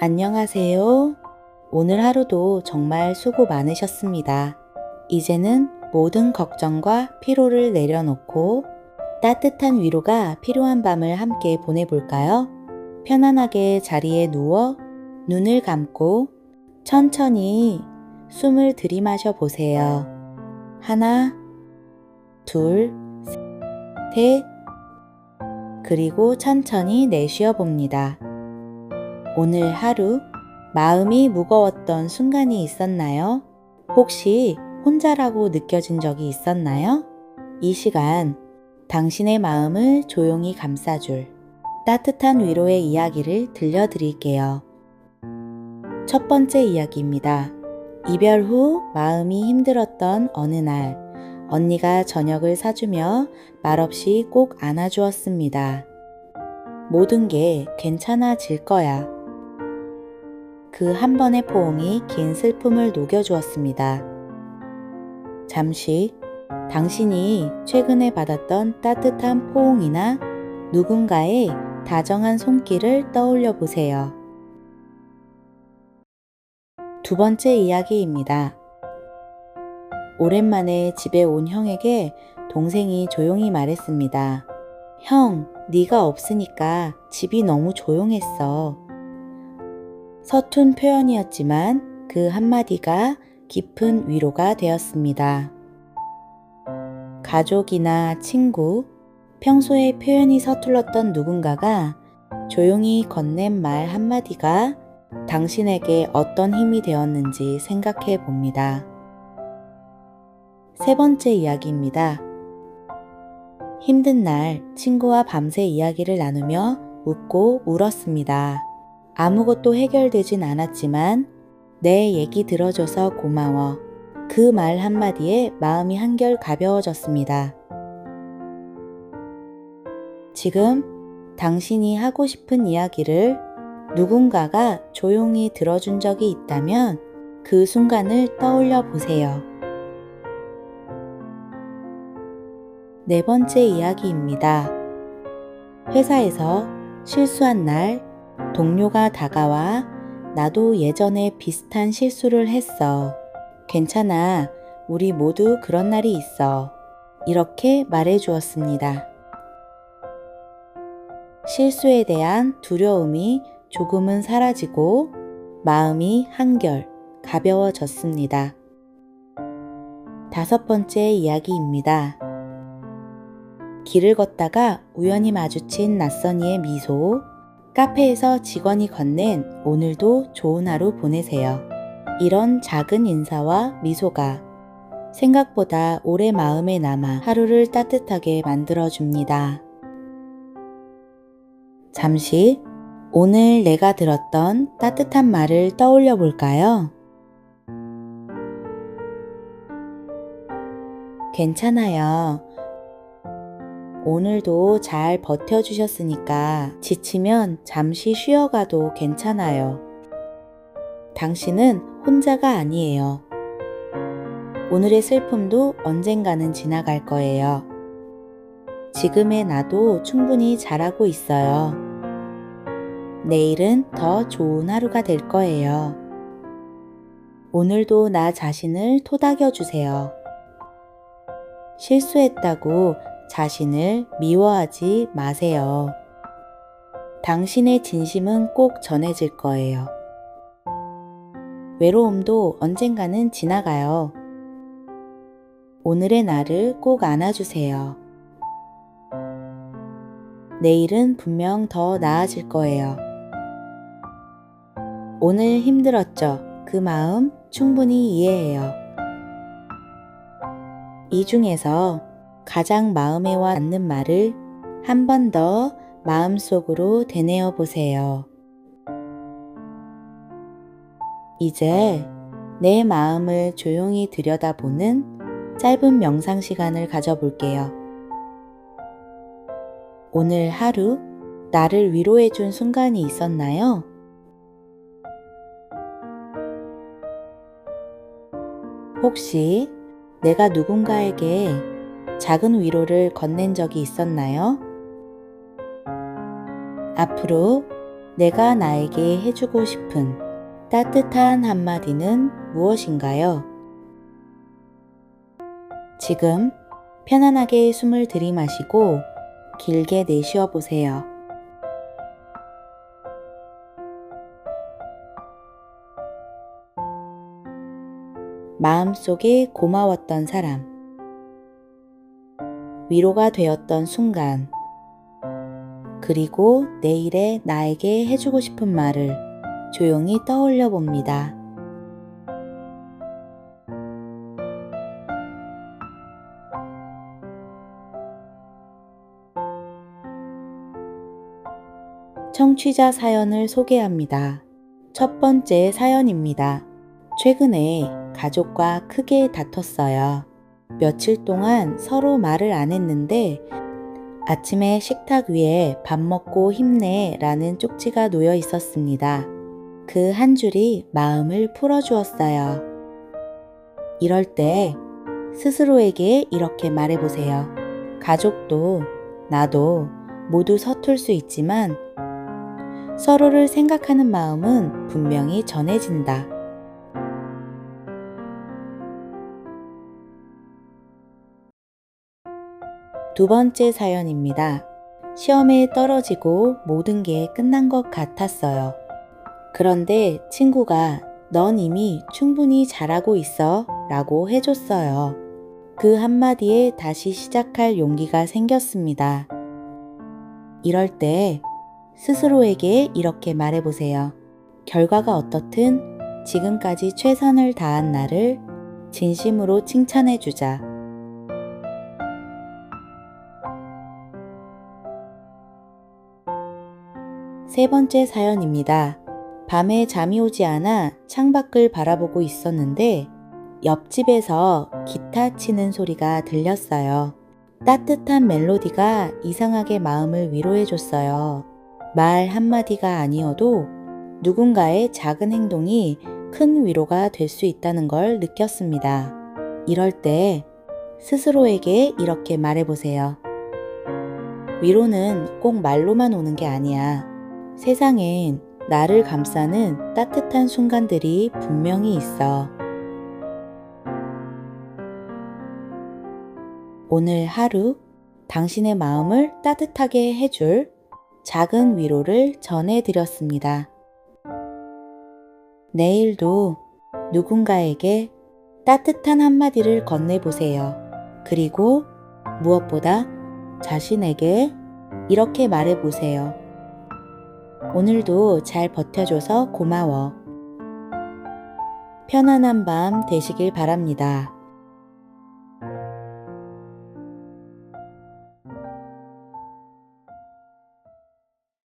안녕하세요. 오늘 하루도 정말 수고 많으셨습니다. 이제는 모든 걱정과 피로를 내려놓고 따뜻한 위로가 필요한 밤을 함께 보내볼까요? 편안하게 자리에 누워 눈을 감고 천천히 숨을 들이마셔 보세요. 하나, 둘, 셋, 그리고 천천히 내쉬어 봅니다. 오늘 하루 마음이 무거웠던 순간이 있었나요? 혹시 혼자라고 느껴진 적이 있었나요? 이 시간 당신의 마음을 조용히 감싸줄 따뜻한 위로의 이야기를 들려드릴게요. 첫 번째 이야기입니다. 이별 후 마음이 힘들었던 어느 날, 언니가 저녁을 사주며 말없이 꼭 안아주었습니다. 모든 게 괜찮아질 거야. 그 한 번의 포옹이 긴 슬픔을 녹여주었습니다. 잠시 당신이 최근에 받았던 따뜻한 포옹이나 누군가의 다정한 손길을 떠올려 보세요. 두 번째 이야기입니다. 오랜만에 집에 온 형에게 동생이 조용히 말했습니다. 형, 네가 없으니까 집이 너무 조용했어. 서툰 표현이었지만 그 한마디가 깊은 위로가 되었습니다. 가족이나 친구, 평소에 표현이 서툴렀던 누군가가 조용히 건넨 말 한마디가 당신에게 어떤 힘이 되었는지 생각해 봅니다. 세 번째 이야기입니다. 힘든 날 친구와 밤새 이야기를 나누며 웃고 울었습니다. 아무것도 해결되진 않았지만 내 얘기 들어줘서 고마워. 그 말 한마디에 마음이 한결 가벼워졌습니다. 지금 당신이 하고 싶은 이야기를 누군가가 조용히 들어준 적이 있다면 그 순간을 떠올려 보세요. 네 번째 이야기입니다. 회사에서 실수한 날 동료가 다가와 나도 예전에 비슷한 실수를 했어. 괜찮아. 우리 모두 그런 날이 있어. 이렇게 말해 주었습니다. 실수에 대한 두려움이 조금은 사라지고 마음이 한결 가벼워졌습니다. 다섯 번째 이야기입니다. 길을 걷다가 우연히 마주친 낯선이의 미소, 카페에서 직원이 건넨 오늘도 좋은 하루 보내세요. 이런 작은 인사와 미소가 생각보다 오래 마음에 남아 하루를 따뜻하게 만들어줍니다. 잠시 오늘 내가 들었던 따뜻한 말을 떠올려 볼까요? 괜찮아요. 오늘도 잘 버텨주셨으니까 지치면 잠시 쉬어가도 괜찮아요. 당신은 혼자가 아니에요. 오늘의 슬픔도 언젠가는 지나갈 거예요. 지금의 나도 충분히 잘하고 있어요. 내일은 더 좋은 하루가 될 거예요. 오늘도 나 자신을 토닥여 주세요. 실수했다고 자신을 미워하지 마세요. 당신의 진심은 꼭 전해질 거예요. 외로움도 언젠가는 지나가요. 오늘의 나를 꼭 안아주세요. 내일은 분명 더 나아질 거예요. 오늘 힘들었죠? 그 마음 충분히 이해해요. 이 중에서 가장 마음에 와 닿는 말을 한 번 더 마음속으로 되뇌어 보세요. 이제 내 마음을 조용히 들여다보는 짧은 명상 시간을 가져볼게요. 오늘 하루 나를 위로해 준 순간이 있었나요? 혹시 내가 누군가에게 작은 위로를 건넨 적이 있었나요? 앞으로 내가 나에게 해주고 싶은 따뜻한 한마디는 무엇인가요? 지금 편안하게 숨을 들이마시고 길게 내쉬어 보세요. 마음속에 고마웠던 사람, 위로가 되었던 순간, 그리고 내일에 나에게 해주고 싶은 말을 조용히 떠올려 봅니다. 청취자 사연을 소개합니다. 첫 번째 사연입니다. 최근에 가족과 크게 다퉜어요. 며칠 동안 서로 말을 안 했는데 아침에 식탁 위에 밥 먹고 힘내 라는 쪽지가 놓여 있었습니다. 그 한 줄이 마음을 풀어주었어요. 이럴 때 스스로에게 이렇게 말해보세요. 가족도 나도 모두 서툴 수 있지만 서로를 생각하는 마음은 분명히 전해진다. 두 번째 사연입니다. 시험에 떨어지고 모든 게 끝난 것 같았어요. 그런데 친구가 넌 이미 충분히 잘하고 있어 라고 해줬어요. 그 한마디에 다시 시작할 용기가 생겼습니다. 이럴 때 스스로에게 이렇게 말해보세요. 결과가 어떻든 지금까지 최선을 다한 나를 진심으로 칭찬해주자. 세 번째 사연입니다. 밤에 잠이 오지 않아 창밖을 바라보고 있었는데 옆집에서 기타 치는 소리가 들렸어요. 따뜻한 멜로디가 이상하게 마음을 위로해줬어요. 말 한마디가 아니어도 누군가의 작은 행동이 큰 위로가 될 수 있다는 걸 느꼈습니다. 이럴 때 스스로에게 이렇게 말해보세요. 위로는 꼭 말로만 오는 게 아니야. 세상엔 나를 감싸는 따뜻한 순간들이 분명히 있어. 오늘 하루 당신의 마음을 따뜻하게 해줄 작은 위로를 전해드렸습니다. 내일도 누군가에게 따뜻한 한마디를 건네보세요. 그리고 무엇보다 자신에게 이렇게 말해보세요. 오늘도 잘 버텨줘서 고마워. 편안한 밤 되시길 바랍니다.